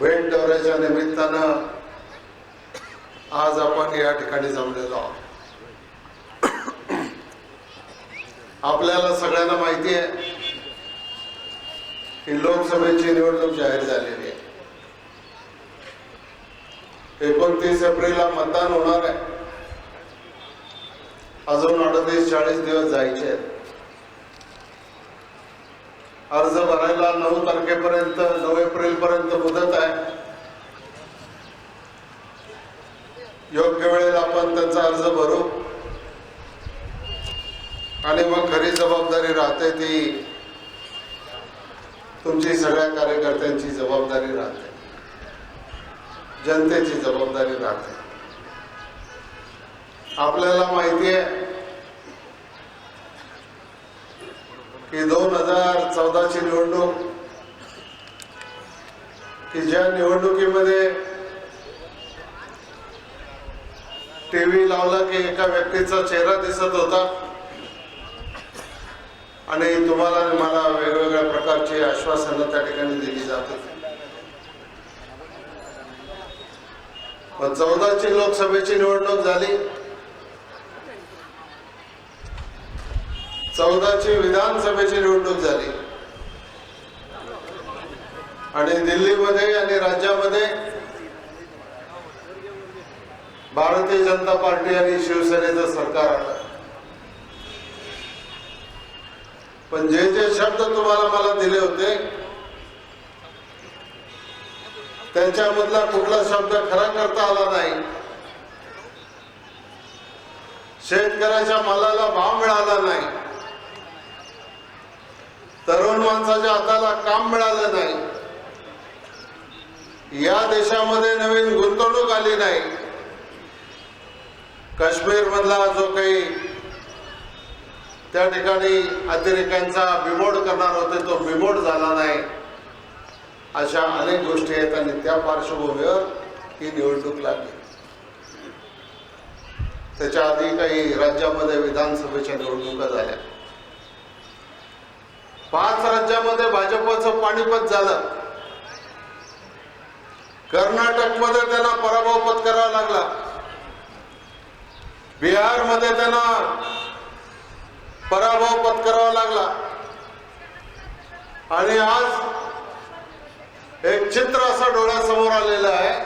भेट दौऱ्याच्या निमित्तानं आज आपण या ठिकाणी जमलेलो आहोत. आपल्याला सगळ्यांना माहिती आहे की लोकसभेची निवडणूक जाहीर झालेली आहे. एकोणतीस एप्रिलला मतदान होणार आहे. अजून अडतीस चाळीस दिवस जायचे आहेत. अर्ज भरायला नऊ तारखेपर्यंत नऊ एप्रिल पर्यंत मुदत आहे. योग्य वेळेला आपण त्यांचा अर्ज भरू. आणि मग खरी जबाबदारी राहते ती तुमची सगळ्या कार्यकर्त्यांची जबाबदारी राहते. जनतेची जबाबदारी राहते. आपल्याला माहिती आहे की दोन हजार चौदाची निवडणूक की ज्या निवडणुकीमध्ये टीव्ही लावला की एका व्यक्तीचा चेहरा दिसत होता. आणि तुम्हाला मला वेगवेगळ्या प्रकारची आश्वासनं त्या ठिकाणी दिली जात होती. पण चौदाची लोकसभेची निवडणूक झाली. चौदाची विधानसभेची निवडणूक झाली. आणि दिल्लीमध्ये आणि राज्यामध्ये भारतीय जनता पार्टी आणि शिवसेनेचं सरकार आलं. पण जे जे शब्द तुम्हाला मला दिले होते त्यांच्यामधला कुठला शब्द खरा करता आला नाही. शेतकऱ्याच्या मालाला भाव मिळाला नाही. तरुण माणसाच्या हाताला काम मिळालं नाही. या देशामध्ये नवीन गुंतवणूक आली नाही. काश्मीर मधला जो काही त्या ठिकाणी अतिरेक्यांचा बिमोड करणार होते तो बिमोड झाला नाही. अशा अनेक गोष्टी आहेत आणि त्या पार्श्वभूमीवर ही निवडणूक लागली. त्याच्या आधी काही राज्यामध्ये विधानसभेच्या निवडणुका झाल्या. पाच राज्यामध्ये भाजपचं पाणीपत झालं. कर्नाटकमध्ये त्यांना पराभव पत्करावा लागला. बिहारमध्ये त्यांना पराभव पत्करावा लागला. आणि आज एक चित्र असं डोळ्यासमोर आलेलं आहे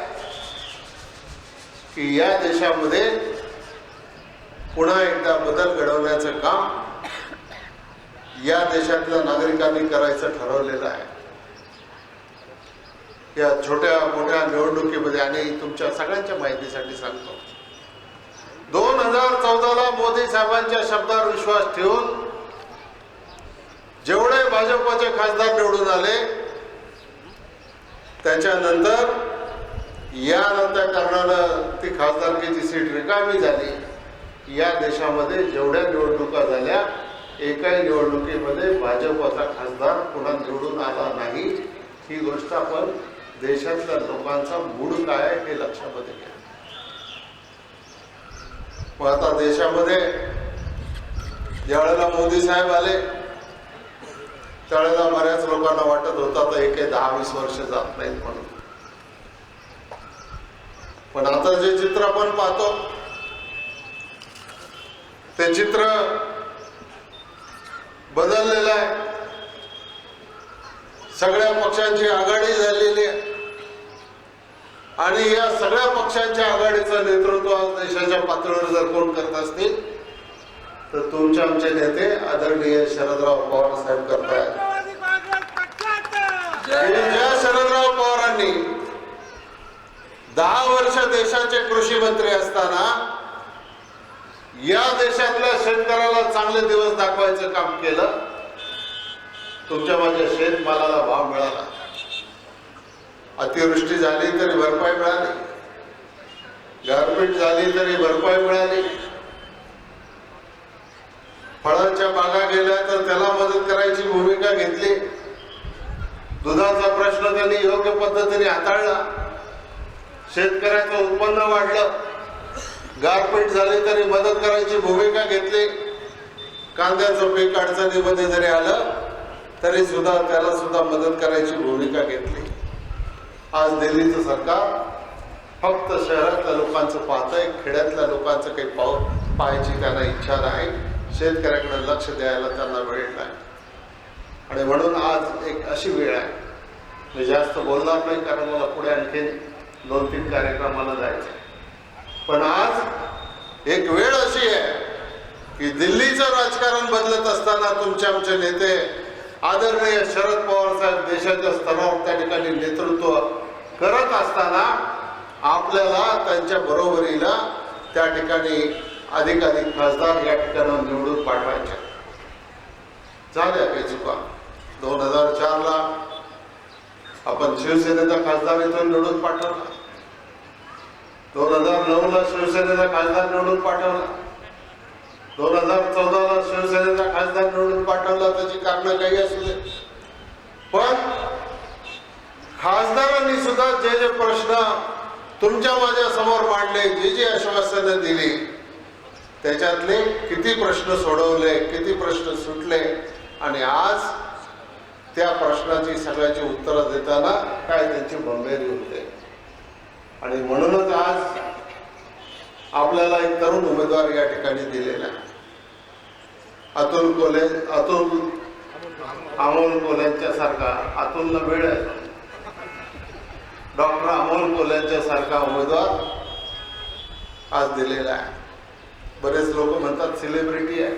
की या देशामध्ये पुन्हा एकदा बदल घडवण्याचं काम या देशातल्या नागरिकांनी करायचं ठरवलेलं आहे. या छोट्या मोठ्या निवडणुकीमध्ये आणि तुमच्या सगळ्यांच्या माहितीसाठी सांगतो. दोन हजार चौदाला मोदी साहेबांच्या शब्दावर विश्वास ठेवून जेवढे भाजपचे खासदार निवडून आले त्याच्यानंतर यानंतर कारणानं ती खासदारकीची सीट रिकामी झाली. या देशामध्ये जेवढ्या निवडणुका झाल्या एकाही निवडणुकीमध्ये भाजपचा खासदार पुन्हा निवडून आला नाही. ही गोष्ट आपण देशातल्या लोकांचा मूड काय हे लक्षामध्ये घ्या मग आता देशामध्ये ज्यावेळेला मोदी साहेब आले त्यावेळेला बऱ्याच लोकांना वाटत होतं तर एक दहा वीस वर्ष जात नाहीत म्हणून. पण आता जे चित्र आपण पाहतो ते चित्र बदललेलं आहे. सगळ्या पक्षांची आघाडी झालेली आहे. आणि या सगळ्या पक्षांच्या आघाडीचं नेतृत्व आज देशाच्या पातळीवर जर कोण करत असतील तर तुमचे आमचे नेते आदरणीय शरदराव पवार साहेब करतायत. ज्या शरदराव पवारांनी दहा वर्ष देशाचे कृषी मंत्री असताना या देशातल्या शेतकऱ्याला चांगले दिवस दाखवायचं काम केलं तुमच्या माझ्या शेतमालाला भाव मिळाला. अतिवृष्टी झाली तरी भरपाई मिळाली. गारपीट झाली तरी भरपाई मिळाली. फळांच्या बागा गेल्या तर त्याला मदत करायची भूमिका घेतली. दुधाचा प्रश्न त्यांनी योग्य पद्धतीने हाताळला. शेतकऱ्याचं उत्पन्न वाढलं. गारपीट झाली तरी मदत करायची भूमिका घेतली. कांद्याचं पीक अडचणीमध्ये जरी आलं तरी सुद्धा त्याला सुद्धा मदत करायची भूमिका घेतली. आज दिल्लीचं सरकार फक्त शहरातल्या लोकांचं पाहतंय खेड्यातल्या लोकांचं काही पाव पाहायची त्यांना इच्छा नाही. शेतकऱ्याकडे लक्ष द्यायला त्यांना वेळ नाही. आणि म्हणून आज एक अशी वेळ आहे. मी जास्त बोलणार नाही कारण मला पुढे आणखीन दोन तीन कार्यक्रमाला जायचं आहे. पण आज एक वेळ अशी आहे की दिल्लीचं राजकारण बदलत असताना तुमचे आमचे नेते आदरणीय शरद पवार साहेब देशाच्या स्तरावर त्या ठिकाणी नेतृत्व करत असताना आपल्याला त्यांच्या बरोबरीला त्या ठिकाणी अधिकाधिक खासदार या ठिकाणी निवडून पाठवायचे. झाल्या काही चुका. दोन हजार चारला आपण शिवसेनेचा खासदार इथून निवडून पाठवला. दोन हजार नऊला शिवसेनेचा खासदार निवडून पाठवला. दोन हजार चौदाला शिवसेनेचा खासदार निवडून पाठवला त्याची कारण काही असू दे पण खासदारांनी सुद्धा जे जे प्रश्न तुमच्या माझ्यासमोर मांडले जी जी आश्वासनं दिली त्याच्यातले किती प्रश्न सोडवले किती प्रश्न सुटले आणि आज त्या प्रश्नाची सगळ्याची उत्तरं देताना काय त्यांची बंबेरी होते. आणि म्हणूनच आज आपल्याला एक तरुण उमेदवार या ठिकाणी दिलेला आहे. अतुल कोले अतुल अमोल कोल्यांच्या सारखा अतुलला वेळ आहे. डॉक्टर अमोल कोल्यांच्या सारखा उमेदवार आज दिलेला आहे. बरेच लोक म्हणतात सेलिब्रिटी आहे.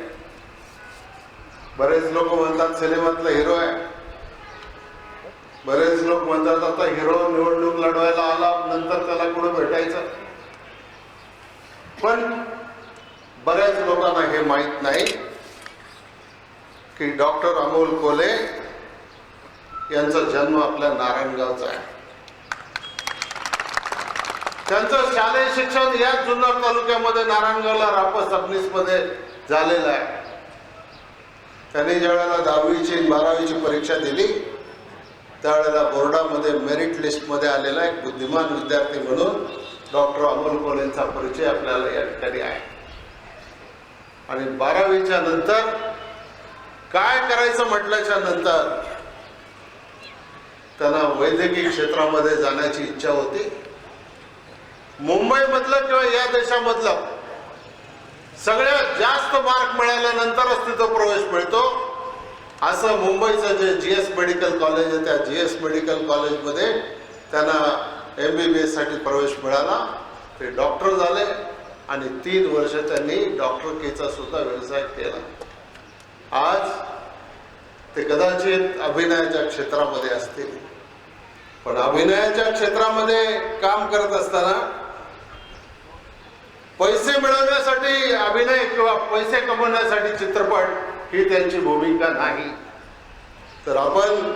बरेच लोक म्हणतात सिनेमातला हिरो आहे. बरेच लोक म्हणतात आता हिरो निवडणूक लढवायला आला नंतर त्याला कुठं भेटायचं? पण बऱ्याच लोकांना हे माहीत नाही की डॉक्टर अमोल कोले यांचा जन्म आपल्या नारायणगावचा आहे. त्यांचं शालेय शिक्षण याच जुन्नर तालुक्यामध्ये नारायणगावला रापस सबनीसमध्ये झालेलं आहे. त्यांनी ज्यावेळेला दहावीची बारावीची परीक्षा दिली त्यावेळेला बोर्डामध्ये मेरिट लिस्टमध्ये आलेला एक बुद्धिमान विद्यार्थी म्हणून डॉक्टर अमोल कोलेंचा परिचय आपल्याला या ठिकाणी आहे. आणि बारावीच्या नंतर काय करायचं म्हटल्याच्या नंतर त्यांना वैद्यकीय क्षेत्रामध्ये जाण्याची इच्छा होती. मुंबईमधलं किंवा या देशामधलं सगळ्यात जास्त मार्क मिळाल्यानंतरच तिथं प्रवेश मिळतो. असं मुंबईचं जे जी एस मेडिकल कॉलेज आहे त्या जी एस मेडिकल कॉलेजमध्ये त्यांना एम बी बी एससाठी प्रवेश मिळाला. ते डॉक्टर झाले आणि तीन वर्ष त्यांनी डॉक्टरकीचा सुद्धा व्यवसाय केला. आज ते कदाचित अभिनयाच्या क्षेत्रामध्ये असतील. पण अभिनयाच्या क्षेत्रामध्ये काम करत असताना पैसे मिळवण्यासाठी अभिनय किंवा पैसे कमवण्यासाठी चित्रपट ही त्यांची भूमिका नाही. तर आपण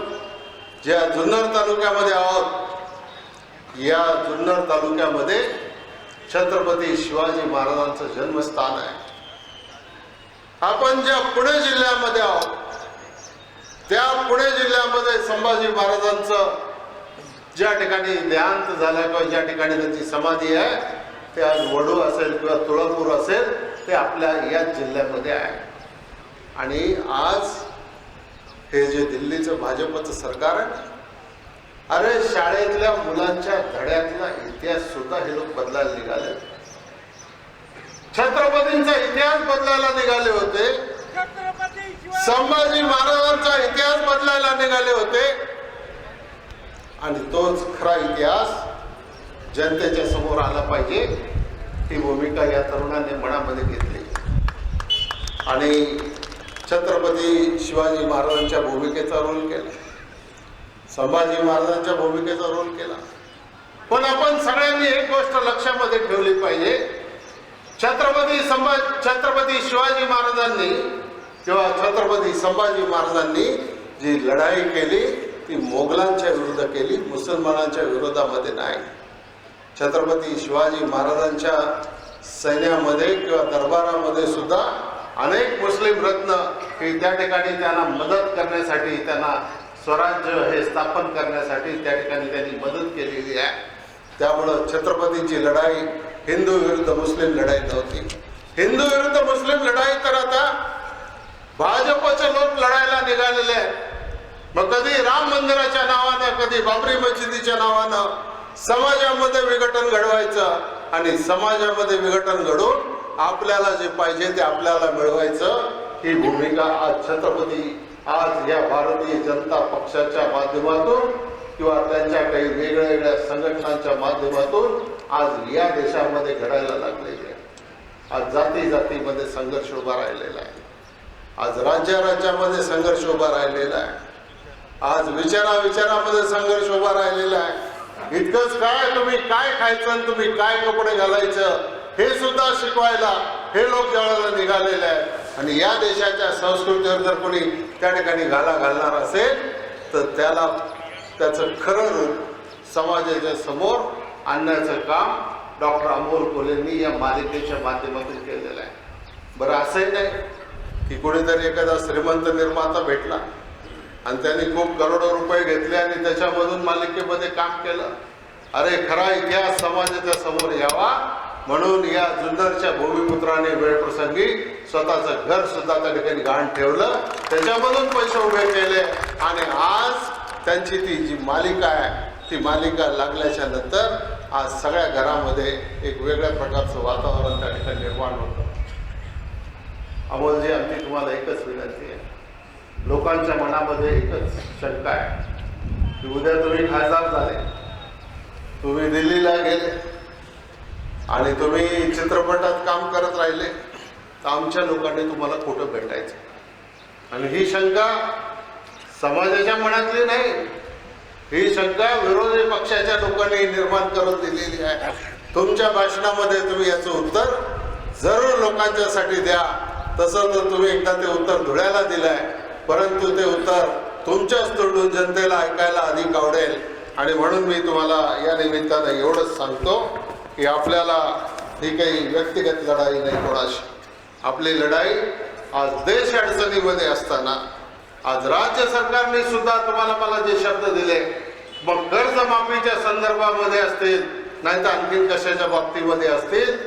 ज्या जुन्नर तालुक्यामध्ये आहोत या जुन्नर तालुक्यामध्ये छत्रपती शिवाजी महाराजांचं जन्मस्थान आहे. आपण ज्या पुणे जिल्ह्यामध्ये आहोत त्या पुणे जिल्ह्यामध्ये संभाजी महाराजांचं ज्या ठिकाणी देहांत झाला किंवा ज्या ठिकाणी त्यांची समाधी आहे ते आज वडू असेल किंवा तुळापूर असेल ते आपल्या याच जिल्ह्यामध्ये आहे. आणि आज हे जे दिल्लीचं भाजपचं सरकार आहे अरे शाळेतल्या मुलांच्या धड्यातला इतिहास सुद्धा हे लोक बदलायला निघाले. छत्रपतींचा इतिहास बदलायला निघाले होते. संभाजी महाराजांचा इतिहास बदलायला निघाले होते. आणि तोच खरा इतिहास जनतेच्या समोर आला पाहिजे ही भूमिका या तरुणाने मनामध्ये घेतली. आणि छत्रपती शिवाजी महाराजांच्या भूमिकेचा रोल केला. संभाजी महाराजांच्या भूमिकेचा रोल केला. पण आपण सगळ्यांनी एक गोष्ट लक्षामध्ये ठेवली पाहिजे. छत्रपती संभा छत्रपती शिवाजी महाराजांनी किंवा छत्रपती संभाजी महाराजांनी जी लढाई केली ती मोगलांच्या विरुद्ध केली मुसलमानांच्या विरोधामध्ये नाही. छत्रपती शिवाजी महाराजांच्या सैन्यामध्ये किंवा दरबारामध्ये सुद्धा अनेक मुस्लिम रत्न हे त्या ठिकाणी त्यांना मदत करण्यासाठी त्यांना स्वराज्य हे स्थापन करण्यासाठी त्या ठिकाणी त्यांनी मदत केलेली आहे. त्यामुळं छत्रपतीची लढाई हिंदू विरुद्ध मुस्लिम लढाई नव्हती हिंदू विरुद्ध मुस्लिम लढाई तर आता भाजपचे लोक लढायला निघालेले आहेत. मग कधी राम मंदिराच्या नावानं कधी बाबरी मशिदीच्या नावानं समाजामध्ये विघटन घडवायचं आणि समाजामध्ये विघटन घडून आपल्याला जे पाहिजे ते आपल्याला मिळवायचं ही भूमिका आज छत्रपती आज या भारतीय जनता पक्षाच्या माध्यमातून किंवा त्यांच्या काही वेगळ्या वेगळ्या संघटनांच्या माध्यमातून आज या देशामध्ये घडायला लागलेली आहे. आज जाती जातीमध्ये संघर्ष उभा राहिलेला आहे. आज राज्या राज्यामध्ये संघर्ष उभा राहिलेला आहे. आज विचारा विचारामध्ये संघर्ष उभा राहिलेला आहे. इतकंच काय? तुम्ही काय खायचं आणि तुम्ही काय कपडे घालायचं? हे सुद्धा शिकवायला हे लोक ज्यावेळेला निघालेले आहेत. आणि या देशाच्या संस्कृतीवर जर कोणी त्या ठिकाणी घाला घालणार असेल तर त्याला त्याचं खरं रूप समाजाच्या समोर आणण्याचं काम डॉक्टर अमोल कोलेंनी या मालिकेच्या माध्यमातून केलेलं आहे. बरं असंही नाही की कोणीतरी एखादा श्रीमंत निर्माता भेटला आणि त्यांनी खूप करोडो रुपये घेतले आणि त्याच्यामधून मालिकेमध्ये काम केलं. अरे खरा इतिहास समाजाच्या समोर यावा म्हणून या जुन्नरच्या भूमिपुत्राने वेळप्रसंगी स्वतःचं घर सुद्धा त्या ठिकाणी गहाण ठेवलं. त्याच्यामधून पैसे उभे केले आणि आज त्यांची ती जी मालिका आहे ती मालिका लागल्याच्या नंतर आज सगळ्या घरामध्ये एक वेगळ्या प्रकारचं वातावरण त्या ठिकाणी निर्माण होतं. अमोलजी आमची तुम्हाला एकच विनंती आहे. लोकांच्या मनामध्ये एकच शंका आहे की उद्या तुम्ही खासदार झाले. तुम्ही दिल्लीला गेले. आणि तुम्ही चित्रपटात काम करत राहिले तर आमच्या लोकांनी तुम्हाला कुठं भेटायचं. आणि ही शंका समाजाच्या मनातली नाही. ही शंका विरोधी पक्षाच्या लोकांनी निर्माण करून दिलेली आहे. तुमच्या भाषणामध्ये तुम्ही याचं उत्तर जरूर लोकांच्यासाठी द्या. तसं तर तुम्ही एकदा ते उत्तर धुळ्याला दिलंय परंतु ते उत्तर तुमच्याच तोंडून जनतेला ऐकायला अधिक आवडेल. आणि म्हणून मी तुम्हाला या निमित्तानं एवढंच सांगतो. की आपल्याला ही काही व्यक्तिगत लढाई नाही कोणाशी. आपली लढाई आज देश अडचणीमध्ये असताना आज राज्य सरकारने सुद्धा तुम्हाला मला जे शब्द दिले मग कर्जमाफीच्या संदर्भामध्ये असतील नाही तर आणखी कशाच्या बाबतीमध्ये असतील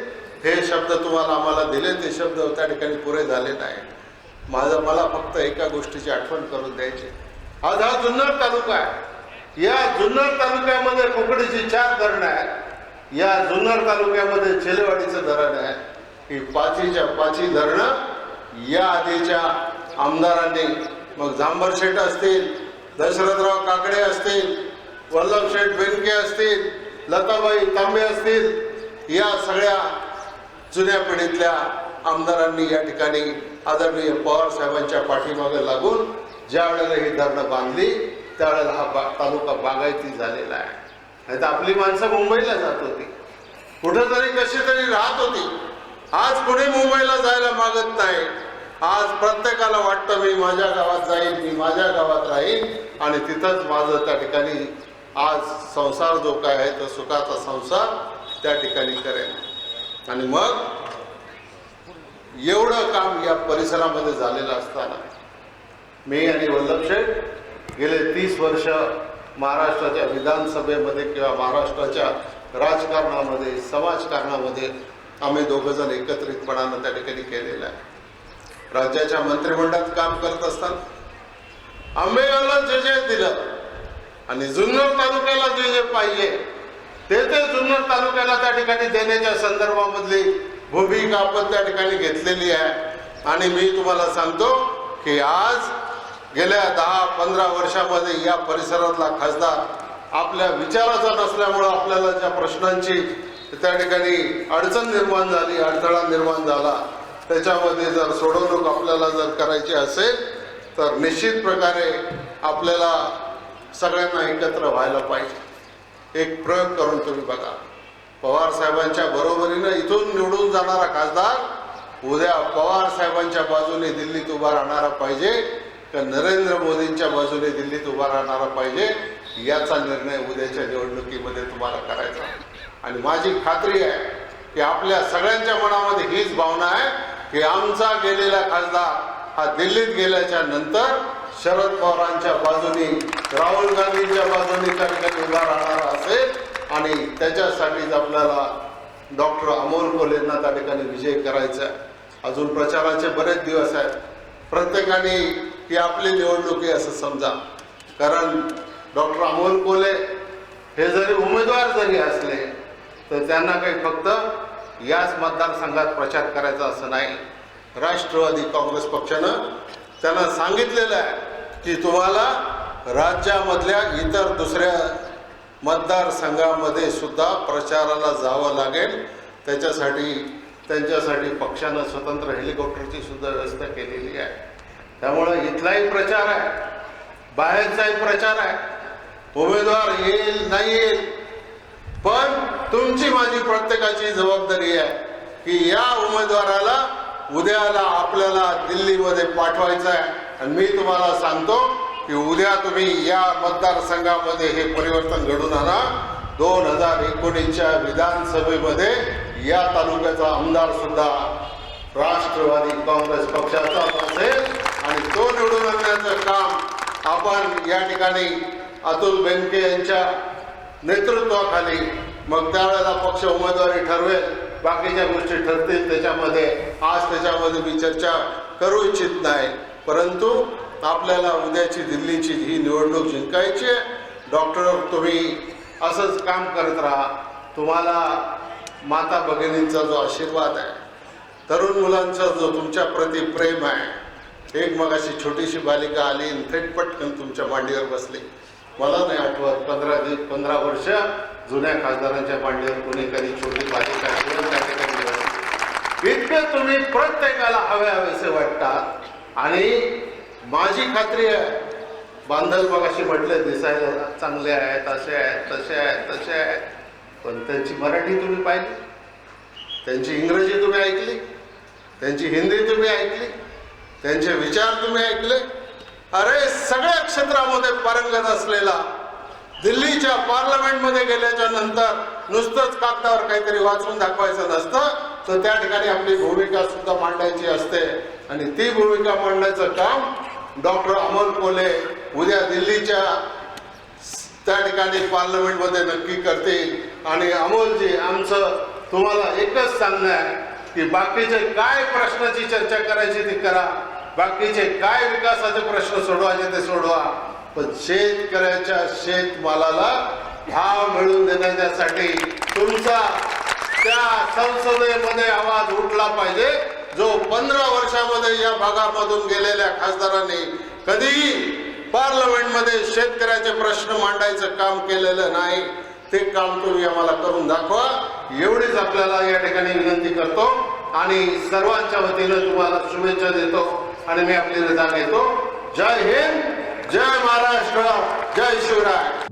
हे शब्द तुम्हाला आम्हाला दिले ते शब्द त्या ठिकाणी पुरे झाले नाही. माझं मला फक्त एका गोष्टीची आठवण करून द्यायची. आज हा जुन्नर तालुका आहे. या जुन्नर तालुक्यामध्ये कुकडीची चार धरणं आहेत. या जुन्नर तालुक्यामध्ये चेलेवाडीचं धरण आहे. ही पाचीच्या पाची धरणं या आधीच्या आमदारांनी मग जांभरशेठ असतील दशरथराव काकडे असतील वल्लभशेठ बेनके असतील लताबाई तांबे असतील या सगळ्या जुन्या पिढीतल्या आमदारांनी या ठिकाणी आदरणीय पवार साहेबांच्या पाठीमागे लागून ज्या वेळेला ही धरणं बांधली त्यावेळेला हा बा तालुका बागायती झालेला आहे. नाही तर आपली माणसं मुंबईला जात होती. कुठेतरी कशी तरी राहत होती. आज कुणी मुंबईला जायला मागत नाही. आज प्रत्येकाला वाटतं मी माझ्या गावात जाईन मी माझ्या गावात राहीन आणि तिथंच माझं त्या ठिकाणी आज संसार जो काय आहे तो सुखाचा संसार त्या ठिकाणी करेन. आणि मग एवढं काम या परिसरामध्ये झालेलं असताना मी आणि वल्लभ गेले तीस वर्ष महाराष्ट्राच्या विधानसभेमध्ये किंवा महाराष्ट्राच्या राजकारणामध्ये समाजकारणामध्ये आम्ही दोघंजण एकत्रितपणानं त्या ठिकाणी केलेलं आहे. राज्याच्या मंत्रिमंडळात काम करत असताना आंबेगावला जे जे दिलं आणि जुन्नर तालुक्याला जे जे पाहिजे ते ते जुन्नर तालुक्याला त्या ठिकाणी देण्याच्या संदर्भामधली भूमिका आपण त्या ठिकाणी घेतलेली आहे. आणि मी तुम्हाला सांगतो की आज गेल्या दहा पंधरा वर्षामध्ये या परिसरातला खासदार आपल्या विचाराचा नसल्यामुळं आपल्याला ज्या प्रश्नांची त्या ठिकाणी अडचण निर्माण झाली अडथळा निर्माण झाला त्याच्यामध्ये जर सोडवणूक आपल्याला जर करायची असेल तर निश्चित प्रकारे आपल्याला सगळ्यांना एकत्र व्हायला पाहिजे. एक प्रयोग करून तुम्ही बघा. पवार साहेबांच्या बरोबरीनं इथून निवडून जाणारा खासदार उद्या पवार साहेबांच्या बाजूने दिल्लीत उभा राहणारा पाहिजे. का नरेंद्र मोदींच्या बाजूने दिल्लीत उभा राहणारा पाहिजे याचा निर्णय उद्याच्या निवडणुकीमध्ये तुम्हाला करायचा आहे. आणि माझी खात्री आहे की आपल्या सगळ्यांच्या मनामध्ये हीच भावना आहे की आमचा गेलेला खासदार हा दिल्लीत गेल्याच्यानंतर शरद पवारांच्या बाजूनी राहुल गांधींच्या बाजूनी त्या ठिकाणी उभा राहणारा असेल आणि त्याच्यासाठीच आपल्याला डॉक्टर अमोल कोलेंना त्या ठिकाणी विजय करायचा आहे अजून प्रचाराचे बरेच दिवस आहेत प्रत्येकाने की आपली निवडणूक आहे असं समजा. कारण डॉक्टर अमोल कोले हे जरी उमेदवार जरी असले तर त्यांना काही फक्त याच मतदारसंघात प्रचार करायचा असं नाही. राष्ट्रवादी काँग्रेस पक्षानं त्यांना सांगितलेलं आहे की तुम्हाला राज्यामधल्या इतर दुसऱ्या मतदारसंघामध्ये सुद्धा प्रचाराला जावं लागेल. त्याच्यासाठी त्यांच्यासाठी पक्षानं स्वतंत्र हेलिकॉप्टरची सुद्धा व्यवस्था केलेली आहे. त्यामुळं इथलाही प्रचार आहे. बाहेरचाही प्रचार आहे. उमेदवार येईल नाही येईल. पण तुमची माझी प्रत्येकाची जबाबदारी आहे की या उमेदवाराला उद्याला आपल्याला दिल्लीमध्ये पाठवायचं आहे. आणि मी तुम्हाला सांगतो की उद्या तुम्ही या मतदारसंघामध्ये हे परिवर्तन घडून आणा. दोन हजार एकोणीसच्या विधानसभेमध्ये या तालुक्याचा आमदार सुद्धा राष्ट्रवादी काँग्रेस पक्षाचा असेल. आणि तो निवडून आणण्याचं काम आपण या ठिकाणी अतुल बेनके यांच्या नेतृत्वाखाली मग त्यावेळेला पक्ष उमेदवारी ठरवेल. बाकीच्या गोष्टी ठरतील त्याच्यामध्ये आज त्याच्यामध्ये मी चर्चा करू इच्छित नाही. परंतु आपल्याला उद्याची दिल्लीची ही निवडणूक जिंकायची आहे. डॉक्टर तुम्ही असंच काम करत राहा. तुम्हाला माता भगिनींचा जो आशीर्वाद आहे तरुण मुलांचा जो तुमच्या प्रती प्रेम आहे एक मग अशी छोटीशी बालिका आली आणि थेट पटकन तुमच्या मांडीवर बसली. मला नाही आठवत पंधरा दिवस पंधरा वर्ष जुन्या खासदारांच्या मांडीवर कोणी कधी छोटी बालिका घेऊन इतके तुम्ही प्रत्येकाला हवे हवेसे वाटतात. आणि माझी खात्री आहे बांधल मग अशी म्हटले दिसायला चांगले आहेत असे आहेत तसे आहेत तसे आहेत. पण त्यांची मराठी तुम्ही पाहिली? त्यांची इंग्रजी तुम्ही ऐकली? त्यांची हिंदी तुम्ही ऐकली? त्यांचे विचार तुम्ही ऐकले? अरे सगळ्या क्षेत्रामध्ये पारंगत असलेला दिल्लीच्या पार्लमेंटमध्ये गेल्याच्यानंतर नुसतंच कागदावर काहीतरी वाचून दाखवायचं नसतं तर त्या ठिकाणी आपली भूमिका सुद्धा मांडायची असते. आणि ती भूमिका मांडण्याचं काम डॉक्टर अमोल कोले उद्या दिल्लीच्या त्या ठिकाणी पार्लमेंटमध्ये नक्की करतील. आणि अमोलजी आमचं तुम्हाला एकच सांगणं आहे की बाकीचे काय प्रश्नाची चर्चा करायची ती करा. बाकीचे काय विकासाचे प्रश्न सोडवायचे ते सोडवा. पण शेतकऱ्याच्या शेतमालाला भाव मिळवून देण्यासाठी तुमचा त्या संसदेमध्ये आवाज उठला पाहिजे जो पंधरा वर्षामध्ये या भागामधून गेलेल्या खासदारांनी कधीही पार्लमेंटमध्ये शेतकऱ्याचे प्रश्न मांडायचं काम केलेलं नाही ते काम तुम्ही आम्हाला करून दाखवा. एवढीच आपल्याला या ठिकाणी विनंती करतो आणि सर्वांच्या वतीनं तुम्हाला शुभेच्छा देतो. आणि मी आपली रजा घेतो. जय हिंद जय महाराष्ट्र जय शिवराय.